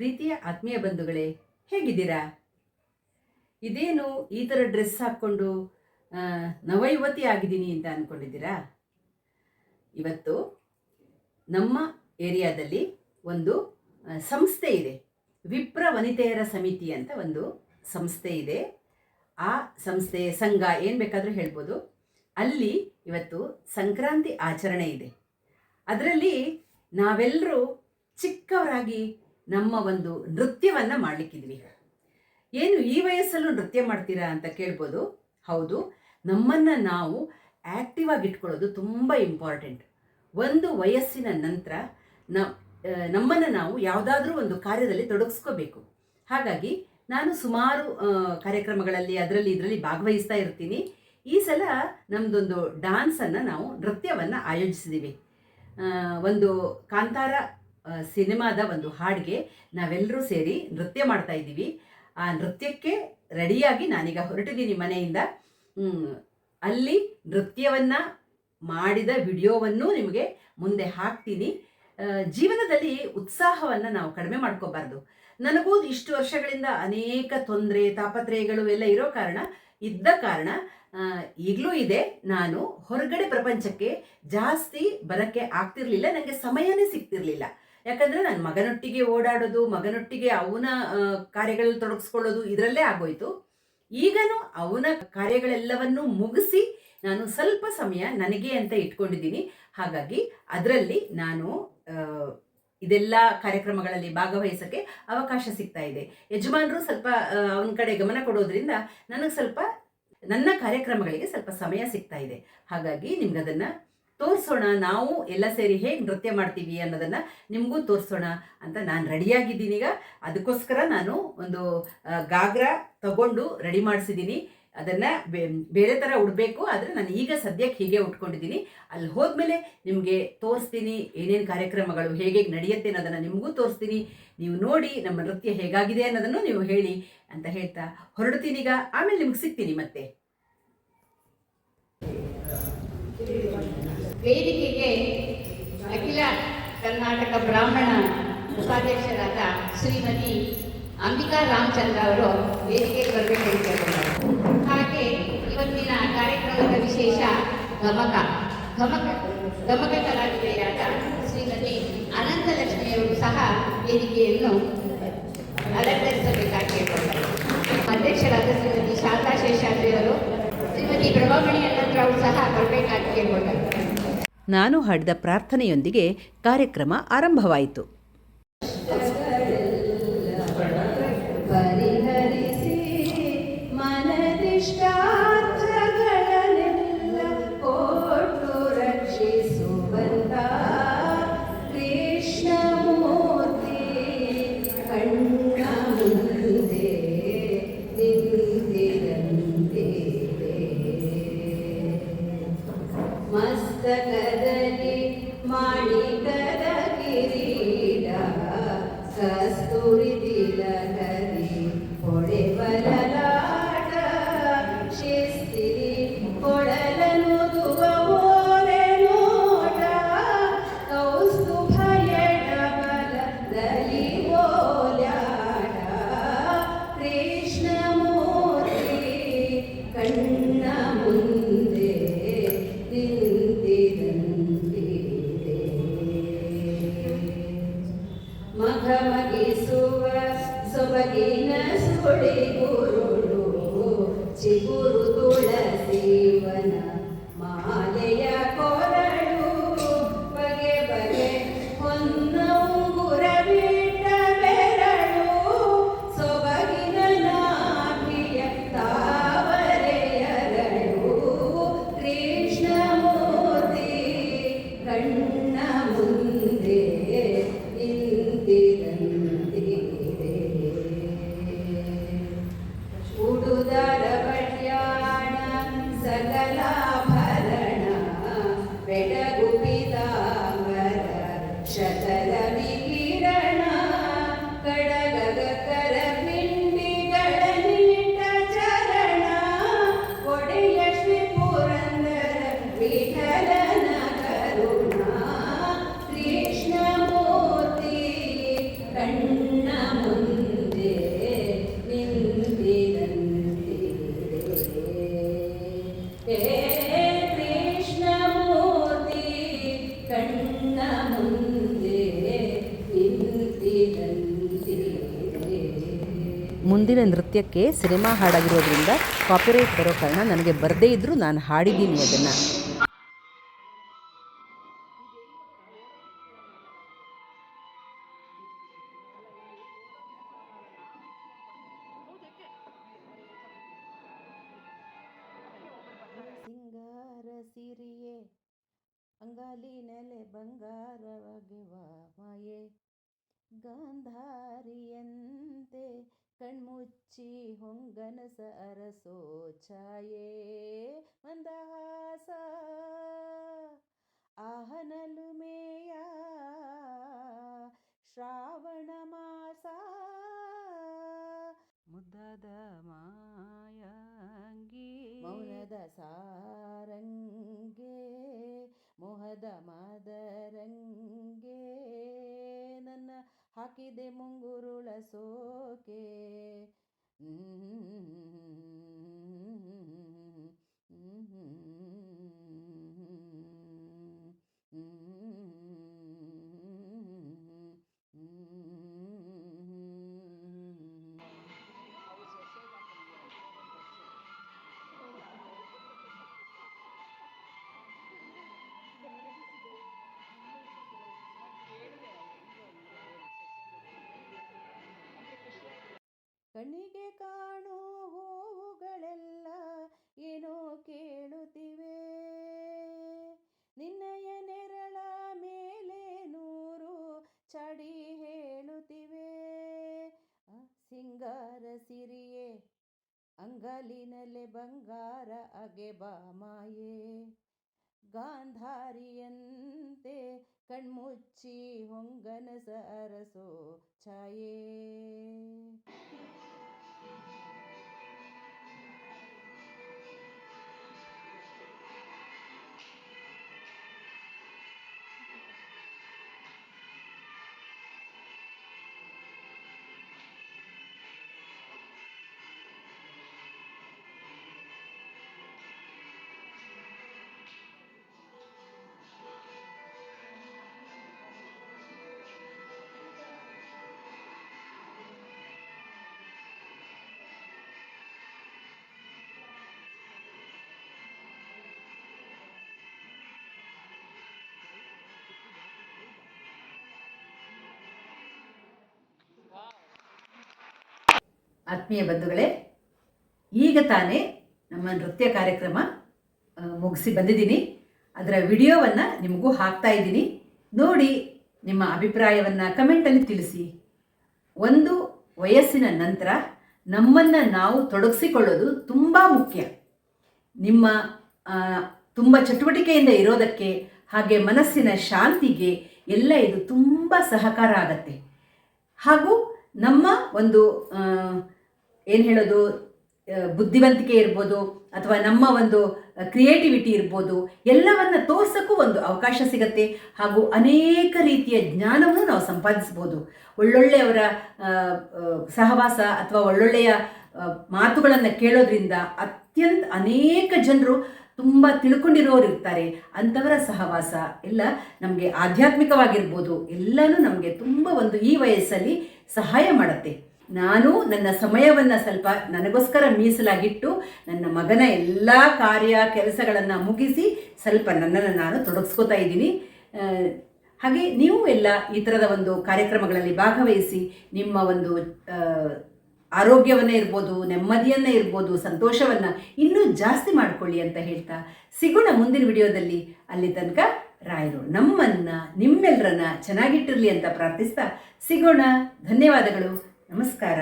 ಪ್ರೀತಿಯ ಆತ್ಮೀಯ ಬಂಧುಗಳೇ, ಹೇಗಿದ್ದೀರಾ? ಇದೇನು ಈ ಥರ ಡ್ರೆಸ್ ಹಾಕ್ಕೊಂಡು ನವಯುವತಿ ಆಗಿದ್ದೀನಿ ಅಂತ ಅಂದ್ಕೊಂಡಿದ್ದೀರಾ ಇವತ್ತು ನಮ್ಮ ಏರಿಯಾದಲ್ಲಿ ಒಂದು ಸಂಸ್ಥೆ ಇದೆ. ವಿಪ್ರ ವನಿತೆಯರ ಸಮಿತಿ ಅಂತ ಒಂದು ಸಂಸ್ಥೆ ಇದೆ. ಆ ಸಂಸ್ಥೆ ಸಂಘ ಏನು ಬೇಕಾದರೂ ಹೇಳ್ಬೋದು. ಅಲ್ಲಿ ಇವತ್ತು ಸಂಕ್ರಾಂತಿ ಆಚರಣೆ ಇದೆ. ಅದರಲ್ಲಿ ನಾವೆಲ್ಲರೂ ಚಿಕ್ಕವರಾಗಿ ನಮ್ಮ ಒಂದು ನೃತ್ಯವನ್ನು ಮಾಡಲಿಕ್ಕಿದ್ವಿ ಏನು ಈ ವಯಸ್ಸಲ್ಲೂ ನೃತ್ಯ ಮಾಡ್ತೀರಾ ಅಂತ ಕೇಳ್ಬೋದು. ಹೌದು, ನಮ್ಮನ್ನು ನಾವು ಆ್ಯಕ್ಟಿವ್ ಆಗಿ ಇಟ್ಕೊಳ್ಳೋದು ತುಂಬ ಇಂಪಾರ್ಟೆಂಟ್ ಒಂದು ವಯಸ್ಸಿನ ನಂತರ ನಮ್ಮನ್ನು ನಾವು ಯಾವುದಾದ್ರೂ ಒಂದು ಕಾರ್ಯದಲ್ಲಿ ತೊಡಗಿಸ್ಕೋಬೇಕು. ಹಾಗಾಗಿ ನಾನು ಸುಮಾರು ಕಾರ್ಯಕ್ರಮಗಳಲ್ಲಿ ಅದರಲ್ಲಿ ಇದರಲ್ಲಿ ಭಾಗವಹಿಸ್ತಾ ಇರ್ತೀನಿ. ಈ ಸಲ ನಮ್ಮದೊಂದು ಡಾನ್ಸನ್ನು ನಾವು ನೃತ್ಯವನ್ನು ಆಯೋಜಿಸಿದ್ದೀವಿ. ಒಂದು ಕಾಂತಾರ ಸಿನಿಮಾದ ಒಂದು ಹಾಡಿಗೆ ನಾವೆಲ್ಲರೂ ಸೇರಿ ನೃತ್ಯ ಮಾಡ್ತಾ ಇದ್ದೀವಿ. ಆ ನೃತ್ಯಕ್ಕೆ ರೆಡಿಯಾಗಿ ನಾನೀಗ ಹೊರಟಿದ್ದೀನಿ ಮನೆಯಿಂದ. ಅಲ್ಲಿ ನೃತ್ಯವನ್ನು ಮಾಡಿದ ವಿಡಿಯೋವನ್ನು ನಿಮಗೆ ಮುಂದೆ ಹಾಕ್ತೀನಿ. ಜೀವನದಲ್ಲಿ ಉತ್ಸಾಹವನ್ನು ನಾವು ಕಡಿಮೆ ಮಾಡ್ಕೋಬಾರ್ದು. ನನಗೂ ಇಷ್ಟು ವರ್ಷಗಳಿಂದ ಅನೇಕ ತೊಂದರೆ, ತಾಪತ್ರಯಗಳು ಎಲ್ಲ ಇರೋ ಕಾರಣ, ಇದ್ದ ಕಾರಣ ಈಗಲೂ ಇದೆ. ನಾನು ಹೊರಗಡೆ ಪ್ರಪಂಚಕ್ಕೆ ಜಾಸ್ತಿ ಬರಕ್ಕೆ ಆಗ್ತಿರ್ಲಿಲ್ಲ. ನನಗೆ ಸಮಯನೇ ಸಿಗ್ತಿರ್ಲಿಲ್ಲ. ಯಾಕಂದ್ರೆ ನನ್ನ ಮಗನೊಟ್ಟಿಗೆ ಓಡಾಡೋದು, ಮಗನೊಟ್ಟಿಗೆ ಅವನ ಕಾರ್ಯಗಳಲ್ಲಿ ತೊಡಗಿಸ್ಕೊಳ್ಳೋದು ಇದರಲ್ಲೇ ಆಗೋಯ್ತು. ಈಗನು ಅವನ ಕಾರ್ಯಗಳೆಲ್ಲವನ್ನೂ ಮುಗಿಸಿ ನಾನು ಸ್ವಲ್ಪ ಸಮಯ ನನಗೆ ಅಂತ ಇಟ್ಕೊಂಡಿದ್ದೀನಿ. ಹಾಗಾಗಿ ಅದರಲ್ಲಿ ನಾನು ಇದೆಲ್ಲ ಕಾರ್ಯಕ್ರಮಗಳಲ್ಲಿ ಭಾಗವಹಿಸೋಕ್ಕೆ ಅವಕಾಶ ಸಿಗ್ತಾ ಇದೆ. ಯಜಮಾನರು ಸ್ವಲ್ಪ ಅವನ ಕಡೆ ಗಮನ ಕೊಡೋದ್ರಿಂದ ನನಗೆ ಸ್ವಲ್ಪ, ನನ್ನ ಕಾರ್ಯಕ್ರಮಗಳಿಗೆ ಸ್ವಲ್ಪ ಸಮಯ ಸಿಗ್ತಾ ಇದೆ. ಹಾಗಾಗಿ ನಿಮ್ಗೆ ಅದನ್ನು ತೋರಿಸೋಣ, ನಾವು ಎಲ್ಲ ಸೇರಿ ಹೇಗೆ ನೃತ್ಯ ಮಾಡ್ತೀವಿ ಅನ್ನೋದನ್ನ ನಿಮಗೂ ತೋರಿಸೋಣ ಅಂತ ನಾನು ರೆಡಿಯಾಗಿದ್ದೀನಿ ಈಗ. ಅದಕ್ಕೋಸ್ಕರ ನಾನು ಒಂದು ಗಾಗ್ರ ತಗೊಂಡು ರೆಡಿ ಮಾಡಿಸಿದ್ದೀನಿ. ಅದನ್ನು ಬೇರೆ ಥರ ಉಡಬೇಕು, ಆದರೆ ನಾನು ಈಗ ಸದ್ಯಕ್ಕೆ ಹೀಗೆ ಉಟ್ಕೊಂಡಿದ್ದೀನಿ. ಅಲ್ಲಿ ಹೋದ್ಮೇಲೆ ನಿಮಗೆ ತೋರಿಸ್ತೀನಿ ಏನೇನು ಕಾರ್ಯಕ್ರಮಗಳು ಹೇಗೆ ನಡೆಯುತ್ತೆ ಅನ್ನೋದನ್ನು ನಿಮಗೂ ತೋರಿಸ್ತೀನಿ. ನೀವು ನೋಡಿ ನಮ್ಮ ನೃತ್ಯ ಹೇಗಾಗಿದೆ ಅನ್ನೋದನ್ನು ನೀವು ಹೇಳಿ ಅಂತ ಹೇಳ್ತಾ ಹೊರಡ್ತೀನಿ ಈಗ. ಆಮೇಲೆ ನಿಮ್ಗೆ ಸಿಗ್ತೀನಿ ಮತ್ತೆ. ವೇದಿಕೆಗೆ ಅಖಿಲ ಕರ್ನಾಟಕ ಬ್ರಾಹ್ಮಣ ಉಪಾಧ್ಯಕ್ಷರಾದ ಶ್ರೀಮತಿ ಅಂಬಿಕಾ ರಾಮಚಂದ್ರ ಅವರು ವೇದಿಕೆಗೆ ಬರಬೇಕು ಹಾಗೆ ಇವತ್ತಿನ ಕಾರ್ಯಕ್ರಮದ ವಿಶೇಷ ಗಮಕ ಗಮಕ ಗಮಕ ಕಲಾವಿದೆಯಾದ ಶ್ರೀಮತಿ ಅನಂತಲಕ್ಷ್ಮಿಯವರು ಸಹ ವೇದಿಕೆಯನ್ನು ಅಲಂಕರಿಸಬೇಕಾಗಿ ಅಧ್ಯಕ್ಷರಾದ ಶ್ರೀಮತಿ ಶಾರದಾ ಶೇಷಾದ್ರಿಯವರು ಶ್ರೀಮತಿ ಪ್ರಭಾಮಣಿ ಅನಂತರಾವ್ ಸಹ ಬರಬೇಕಾಗಿ ಕೇಳ್ಕೊಂಡರು ನಾನು ಹಾಡಿದ ಪ್ರಾರ್ಥನೆಯೊಂದಿಗೆ ಕಾರ್ಯಕ್ರಮ ಆರಂಭವಾಯಿತು. ನೃತ್ಯಕ್ಕೆ ಸಿನಿಮಾ ಹಾಡಾಗಿರೋದ್ರಿಂದ ಕಾಪಿರೈಟ್ ಬರೋ ಕಾರಣ ನನಗೆ ಬರದೇ ಇದ್ದರೂ ನಾನು ಹಾಡಿದ್ದೀನಿ ಅದನ್ನು. ಸಿಂಗಾರ ಅಂಗಾಲಿ ಅಂಗಾಲಿನಲೆ ಬಂಗಾರವಾಗಿ ಮಾಯೆ, ಗಾಂಧಾರಿಯಂತೆ ಕಣ್ಮುಚ್ಚಿ ಹೊಂಗನಸ ಅರಸೋ ಛಾಯೇ ಮಂದಹಾಸ. ಆಹನಲು ಮೇಯ ಶ್ರಾವಣ ಮಾಸ. ಮುದ್ದಾದ ಮಾಯಂಗಿ. ಮೌನದ ಸಾರಂಗೆ ಮೋಹದ ಮಾದರಂಗೆ. ಹಾಕಿದೆ ಮುಂಗುರುಳ ಸೋಕೆ. ಕಣ್ಣಿಗೆ ಕಾಣೋ ಹೂವುಗಳೆಲ್ಲ ಏನೋ ಕೇಳುತ್ತಿವೆ. ನಿನ್ನಯ ನೆರಳ ಮೇಲೆ ನೂರು ಚಡಿ ಹೇಳುತ್ತಿವೆ. ಸಿಂಗಾರ ಸಿರಿಯೇ ಅಂಗಲಿನಲೆ ಬಂಗಾರ ಅಗೆ ಬಾಮಾಯೇ ಗಾಂಧಾರಿಯಂತೆ ಕಣ್ಮುಚ್ಚಿ ಹೊಂಗನಸ ಅರಸೋ ಛಾಯೆ. ಆತ್ಮೀಯ ಬಂಧುಗಳೇ, ಈಗ ತಾನೇ ನಮ್ಮ ನೃತ್ಯ ಕಾರ್ಯಕ್ರಮ ಮುಗಿಸಿ ಬಂದಿದ್ದೀನಿ. ಅದರ ವಿಡಿಯೋವನ್ನು ನಿಮಗೂ ಹಾಕ್ತಾ ಇದ್ದೀನಿ. ನೋಡಿ ನಿಮ್ಮ ಅಭಿಪ್ರಾಯವನ್ನು ಕಮೆಂಟಲ್ಲಿ ತಿಳಿಸಿ. ಒಂದು ವಯಸ್ಸಿನ ನಂತರ ನಮ್ಮನ್ನು ನಾವು ತೊಡಗಿಸಿಕೊಳ್ಳೋದು ತುಂಬ ಮುಖ್ಯ. ನಿಮ್ಮ ತುಂಬ ಚಟುವಟಿಕೆಯಿಂದ ಇರೋದಕ್ಕೆ ಹಾಗೆ ಮನಸ್ಸಿನ ಶಾಂತಿಗೆ ಎಲ್ಲ ಇದು ತುಂಬ ಸಹಕಾರ ಆಗತ್ತೆ. ಹಾಗೂ ನಮ್ಮ ಒಂದು ಏನು ಹೇಳೋದು? ಬುದ್ಧಿವಂತಿಕೆ ಇರ್ಬೋದು ಅಥವಾ ನಮ್ಮ ಒಂದು ಕ್ರಿಯೇಟಿವಿಟಿ ಇರ್ಬೋದು, ಎಲ್ಲವನ್ನು ತೋರ್ಸೋಕ್ಕೂ ಒಂದು ಅವಕಾಶ ಸಿಗತ್ತೆ. ಹಾಗೂ ಅನೇಕ ರೀತಿಯ ಜ್ಞಾನವನ್ನು ನಾವು ಸಂಪಾದಿಸ್ಬೋದು. ಒಳ್ಳೊಳ್ಳೆಯವರ ಸಹವಾಸ ಅಥವಾ ಒಳ್ಳೊಳ್ಳೆಯ ಮಾತುಗಳನ್ನು ಕೇಳೋದ್ರಿಂದ ಅತ್ಯಂತ ಅನೇಕ ಜನರು ತುಂಬ ತಿಳ್ಕೊಂಡಿರೋರು ಇರ್ತಾರೆ. ಅಂಥವರ ಸಹವಾಸ ಎಲ್ಲ ನಮಗೆ ಆಧ್ಯಾತ್ಮಿಕವಾಗಿರ್ಬೋದು. ಎಲ್ಲನೂ ನಮಗೆ ತುಂಬ ಒಂದು ಈ ವಯಸ್ಸಲ್ಲಿ ಸಹಾಯ ಮಾಡುತ್ತೆ. ನಾನು ನನ್ನ ಸಮಯವನ್ನು ಸ್ವಲ್ಪ ನನಗೋಸ್ಕರ ಮೀಸಲಾಗಿಟ್ಟು ನನ್ನ ಮಗನ ಎಲ್ಲ ಕಾರ್ಯ ಕೆಲಸಗಳನ್ನು ಮುಗಿಸಿ ಸ್ವಲ್ಪ ನನ್ನನ್ನು ನಾನು ತೊಡಗಿಸ್ಕೋತಾ ಇದ್ದೀನಿ. ಹಾಗೆ ನೀವು ಎಲ್ಲ ಈ ಥರದ ಒಂದು ಕಾರ್ಯಕ್ರಮಗಳಲ್ಲಿ ಭಾಗವಹಿಸಿ ನಿಮ್ಮ ಒಂದು ಆರೋಗ್ಯವನ್ನು ಇರ್ಬೋದು, ನೆಮ್ಮದಿಯನ್ನೇ ಇರ್ಬೋದು, ಸಂತೋಷವನ್ನು ಇನ್ನೂ ಜಾಸ್ತಿ ಮಾಡಿಕೊಳ್ಳಿ ಅಂತ ಹೇಳ್ತಾ ಸಿಗೋಣ ಮುಂದಿನ ವಿಡಿಯೋದಲ್ಲಿ. ಅಲ್ಲಿ ತನಕ ರಾಯರು ನಮ್ಮನ್ನ ನಿಮ್ಮೆಲ್ಲರನ್ನ ಚೆನ್ನಾಗಿಟ್ಟಿರಲಿ ಅಂತ ಪ್ರಾರ್ಥಿಸ್ತಾ ಸಿಗೋಣ. ಧನ್ಯವಾದಗಳು. ನಮಸ್ಕಾರ.